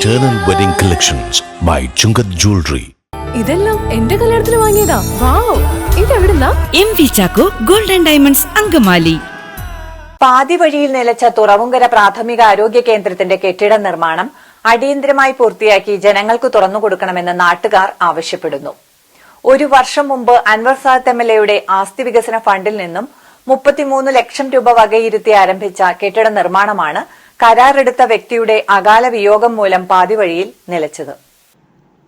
Eternal Wedding Collections by Chungat Jewelry. ഇതെല്ലാം എന്റെ കല്യാണത്തിന് വാങ്ങിയതാ. Wow ഇതെവിടുന്നാ? M V Chacko golden diamonds Angamaly. പാതി വഴിയിൽ നിലച്ച തുറവുങ്കര പ്രാഥമിക ആരോഗ്യ കേന്ദ്രത്തിന്റെ കെട്ടിട നിർമ്മാണം അടിയന്തരമായി പൂർത്തിയാക്കി ജനങ്ങൾക്ക് തുറന്നുകൊടുക്കണമെന്ന് നാട്ടുകാർ ആവശ്യപ്പെടുന്നു. ഒരു വർഷം മുമ്പ് അൻവർ സാദ് എം എൽ എയുടെ ആസ്തി വികസന ഫണ്ടിൽ നിന്നും മുപ്പത്തിമൂന്ന് ലക്ഷം രൂപ വകയിരുത്തി ആരംഭിച്ച കെട്ടിട നിർമ്മാണമാണ് കരാറെടുത്ത വ്യക്തിയുടെ അകാല വിയോഗം മൂലം പാതിവഴിയിൽ നിലച്ചത്.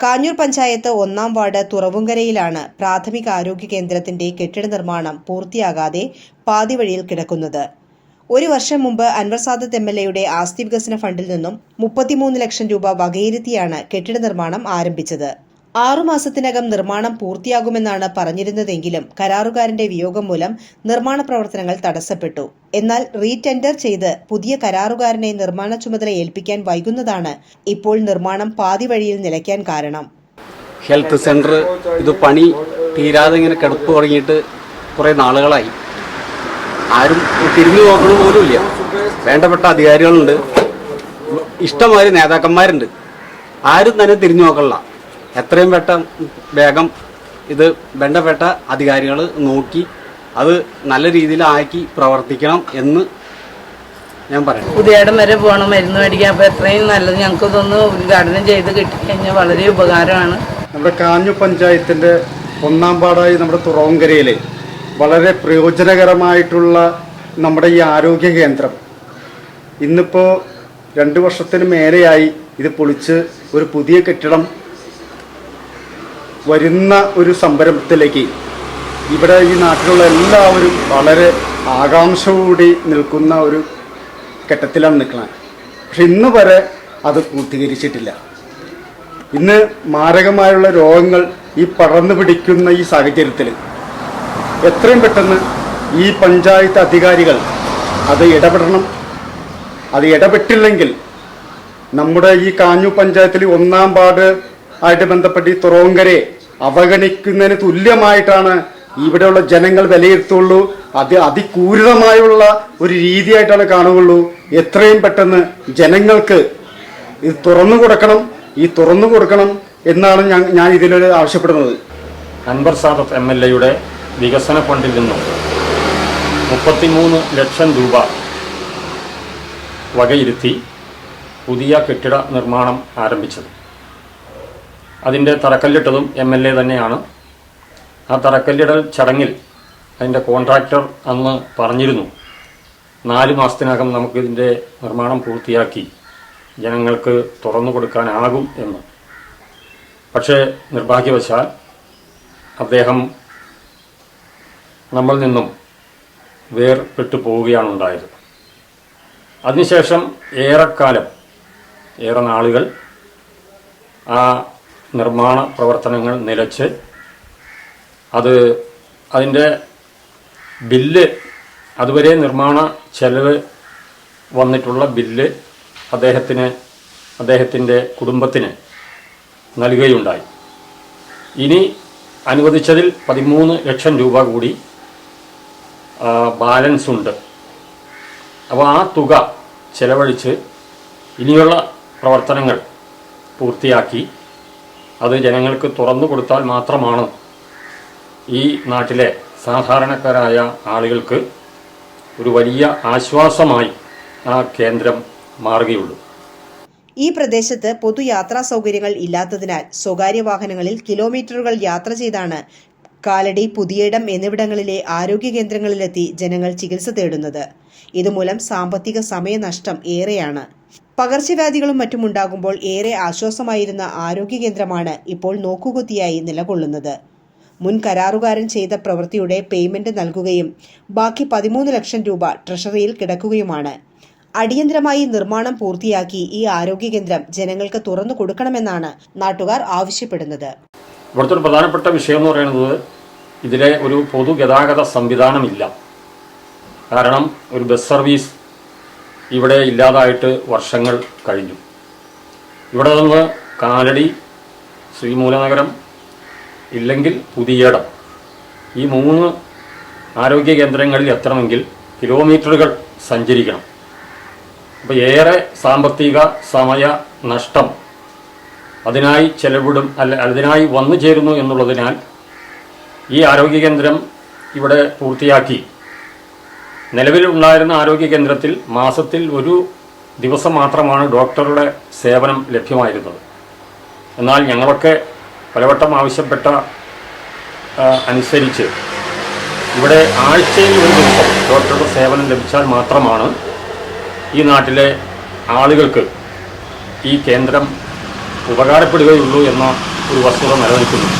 കാഞ്ഞൂർ പഞ്ചായത്ത് ഒന്നാം വാർഡ് തുറവുങ്കരയിലാണ് പ്രാഥമിക ആരോഗ്യ കേന്ദ്രത്തിന്റെ കെട്ടിട നിർമ്മാണം പൂർത്തിയാകാതെ പാതിവഴിയിൽ കിടക്കുന്നത്. ഒരു വർഷം മുമ്പ് അൻവർ സാദത്ത് എം എൽ എയുടെ ആസ്തി വികസന ഫണ്ടിൽ നിന്നും മുപ്പത്തിമൂന്ന് ലക്ഷം രൂപ വകയിരുത്തിയാണ് കെട്ടിട നിർമ്മാണം ആരംഭിച്ചത്. ആറുമാസത്തിനകം നിർമ്മാണം പൂർത്തിയാകുമെന്നാണ് പറഞ്ഞിരുന്നതെങ്കിലും കരാറുകാരന്റെ വിയോഗം മൂലം നിർമ്മാണ പ്രവർത്തനങ്ങൾ തടസ്സപ്പെട്ടു. എന്നാൽ റീടെൻഡർ ചെയ്ത് പുതിയ കരാറുകാരനെ നിർമ്മാണ ചുമതല ഏൽപ്പിക്കാൻ വൈകുന്നതാണ് ഇപ്പോൾ നിർമ്മാണം പാതി വഴിയിൽ നിലയ്ക്കാൻ കാരണം. ഹെൽത്ത് സെന്റർ ഇത് പണി തീരാതെ ഇങ്ങനെ കിടപ്പ് തുടങ്ങിയിട്ട് കുറേ നാളുകളായി. ആരും തിരിഞ്ഞു നോക്കണ പോലുമില്ല. വേണ്ടപ്പെട്ട അധികാരികളുണ്ട്. ഇഷ്ടംമാതിരി നേതാക്കന്മാരുണ്ട്. ആരും തന്നെ തിരിഞ്ഞു നോക്കണില്ല. എത്രയും പെട്ടെന്ന് വേഗം ഇത് ബന്ധപ്പെട്ട അധികാരികൾ നോക്കി അത് നല്ല രീതിയിൽ ആക്കി പ്രവർത്തിക്കണം എന്ന് ഞാൻ പറയാം പുതിയടം വരെ പോകണം മരുന്ന് മേടിക്കാൻ. അപ്പോൾ എത്രയും നല്ലത് ഞങ്ങൾക്ക് ഇതൊന്ന് ഉദ്ഘാടനം ചെയ്ത് കിട്ടിക്കഴിഞ്ഞാൽ വളരെ ഉപകാരമാണ്. നമ്മുടെ കാഞ്ഞു പഞ്ചായത്തിന്റെ ഒന്നാം പാടായി നമ്മുടെ തുറവങ്കരയിലെ വളരെ പ്രയോജനകരമായിട്ടുള്ള നമ്മുടെ ഈ ആരോഗ്യ കേന്ദ്രം. ഇന്നിപ്പോൾ രണ്ട് വർഷത്തിന് മേലെയായി ഇത് പൊളിച്ച് ഒരു പുതിയ കെട്ടിടം വരുന്ന ഒരു സംരംഭത്തിലേക്ക് ഇവിടെ ഈ നാട്ടിലുള്ള എല്ലാവരും വളരെ ആകാംക്ഷയോടി നിൽക്കുന്ന ഒരു ഘട്ടത്തിലാണ് നിൽക്കുന്നത്. പക്ഷെ ഇന്ന് വരെ അത് പൂർത്തീകരിച്ചിട്ടില്ല. ഇന്ന് മാരകമായുള്ള രോഗങ്ങൾ ഈ പടർന്നു പിടിക്കുന്ന ഈ സാഹചര്യത്തിൽ എത്രയും പെട്ടെന്ന് ഈ പഞ്ചായത്ത് അധികാരികൾ അത് ഇടപെടണം. അത് ഇടപെട്ടില്ലെങ്കിൽ നമ്മുടെ ഈ കാഞ്ഞു പഞ്ചായത്തിൽ ഒന്നാം വാർഡ് ആയിട്ട് ബന്ധപ്പെട്ട് ഈ തുറവങ്കരെ അവഗണിക്കുന്നതിന് തുല്യമായിട്ടാണ് ഇവിടെയുള്ള ജനങ്ങൾ വിലയിരുത്തുള്ളൂ. അത് അതിക്രൂരമായുള്ള ഒരു രീതിയായിട്ടാണ് കാണുകയുള്ളൂ. എത്രയും പെട്ടെന്ന് ജനങ്ങൾക്ക് ഇത് തുറന്നു കൊടുക്കണം ഈ തുറന്നു കൊടുക്കണം എന്നാണ് ഞാൻ ഞാൻ ഇതിലൊരു ആവശ്യപ്പെടുന്നത്. അൻവർ സാദത്ത് എം എൽ എയുടെ വികസന ഫണ്ടിൽ നിന്നും മുപ്പത്തിമൂന്ന് ലക്ഷം രൂപ വകയിരുത്തി പുതിയ കെട്ടിട നിർമ്മാണം ആരംഭിച്ചത്. അതിന്റെ തറക്കല്ലിട്ടതും എം എൽ എ തന്നെയാണ്. ആ തറക്കല്ലിടൽ ചടങ്ങിൽ അതിന്റെ കോൺട്രാക്ടർ അന്ന് പറഞ്ഞിരുന്നു. നാല് മാസത്തിനകം നമുക്കിതിന്റെ നിർമ്മാണം പൂർത്തിയാക്കി. ജനങ്ങൾക്ക് തുറന്നു കൊടുക്കാനാകും എന്ന്. പക്ഷേ നിർഭാഗ്യവശാൽ അദ്ദേഹം നമ്മൾ നിന്നും വേർപെട്ടു പോവുകയാണ് ഉണ്ടായത് അതിനുശേഷം ഏറെക്കാലം ഏറെ നാളുകൾ ആ നിർമ്മാണ പ്രവർത്തനങ്ങൾ നിലച്ച് അത് അതിന്റെ ബില്ല് അതുവരെ നിർമ്മാണ ചെലവ് വന്നിട്ടുള്ള ബില്ല് അദ്ദേഹത്തിന് അദ്ദേഹത്തിന്റെ കുടുംബത്തിന് നൽകുകയുണ്ടായി. ഇനി അനുവദിച്ചതിൽ പതിമൂന്ന് ലക്ഷം രൂപ കൂടി ബാലൻസ് ഉണ്ട്. അപ്പോൾ ആ തുക ചെലവഴിച്ച് ഇനിയുള്ള പ്രവർത്തനങ്ങൾ പൂർത്തിയാക്കി അത് ജനങ്ങൾക്ക് തുറന്നു കൊടുത്താൽ മാത്രമാണ് ഈ നാട്ടിലെ സാധാരണക്കാരായ ആളുകൾക്ക് ഒരു വലിയ ആശ്വാസമായി ആ കേന്ദ്രം മാറുകയുള്ളൂ. ഈ പ്രദേശത്ത് പൊതുയാത്രാ സൗകര്യങ്ങൾ ഇല്ലാത്തതിനാൽ സ്വകാര്യ വാഹനങ്ങളിൽ കിലോമീറ്ററുകൾ യാത്ര ചെയ്താണ് കാലടി പുതിയിടം എന്നിവിടങ്ങളിലെ ആരോഗ്യ കേന്ദ്രങ്ങളിലെത്തി ജനങ്ങൾ ചികിത്സ തേടുന്നത്. ഇതുമൂലം സാമ്പത്തിക സമയനഷ്ടം ഏറെയാണ്. പകർച്ചവ്യാധികളും മറ്റും ഉണ്ടാകുമ്പോൾ ഏറെ ആശ്വാസമായിരുന്ന ആരോഗ്യ കേന്ദ്രമാണ് ഇപ്പോൾ നോക്കുകുത്തിയായി നിലകൊള്ളുന്നത്. മുൻ കരാറുകാരൻ ചെയ്ത പ്രവൃത്തിയുടെ പേയ്മെന്റ് നൽകുകയും ബാക്കി പതിമൂന്ന് ലക്ഷം രൂപ ട്രഷറിയിൽ കിടക്കുകയുമാണ്. അടിയന്തരമായി നിർമ്മാണം പൂർത്തിയാക്കി ഈ ആരോഗ്യ കേന്ദ്രം ജനങ്ങൾക്ക് തുറന്നു കൊടുക്കണമെന്നാണ് നാട്ടുകാർ ആവശ്യപ്പെടുന്നത്. ഇവിടുത്തെ ഒരു പ്രധാനപ്പെട്ട വിഷയം എന്ന് പറയുന്നത് ഇതിലെ ഒരു പൊതുഗതാഗത സംവിധാനമില്ല. കാരണം ഒരു ബസ് സർവീസ് ഇവിടെ ഇല്ലാതായിട്ട് വർഷങ്ങൾ കഴിഞ്ഞു. ഇവിടെ നിന്ന് കാലടി ശ്രീമൂലനഗരം ഇല്ലെങ്കിൽ പുതിയടം. ഈ മൂന്ന് ആരോഗ്യ കേന്ദ്രങ്ങളിൽ എത്തണമെങ്കിൽ കിലോമീറ്ററുകൾ സഞ്ചരിക്കണം. അപ്പോൾ ഏറെ സാമ്പത്തിക സമയ നഷ്ടം അതിനായി ചെലവിടും അല്ല അതിനായി വന്നു ചേരുന്നു എന്നുള്ളതിനാൽ ഈ ആരോഗ്യ കേന്ദ്രം ഇവിടെ പൂർത്തിയാക്കി. നിലവിലുണ്ടായിരുന്ന ആരോഗ്യ കേന്ദ്രത്തിൽ മാസത്തിൽ ഒരു ദിവസം മാത്രമാണ് ഡോക്ടറുടെ സേവനം ലഭ്യമായിരുന്നത്. എന്നാൽ ഞങ്ങളൊക്കെ പലവട്ടം ആവശ്യപ്പെട്ട അനുസരിച്ച് ഇവിടെ ആഴ്ചയിൽ ഒരു ദിവസം ഡോക്ടറുടെ സേവനം ലഭിച്ചാൽ മാത്രമാണ് ഈ നാട്ടിലെ ആളുകൾക്ക് ഈ കേന്ദ്രം ഉപകാരപ്പെടുകയുള്ളൂ എന്ന ഒരു വസ്തുത നിലനിൽക്കുന്നു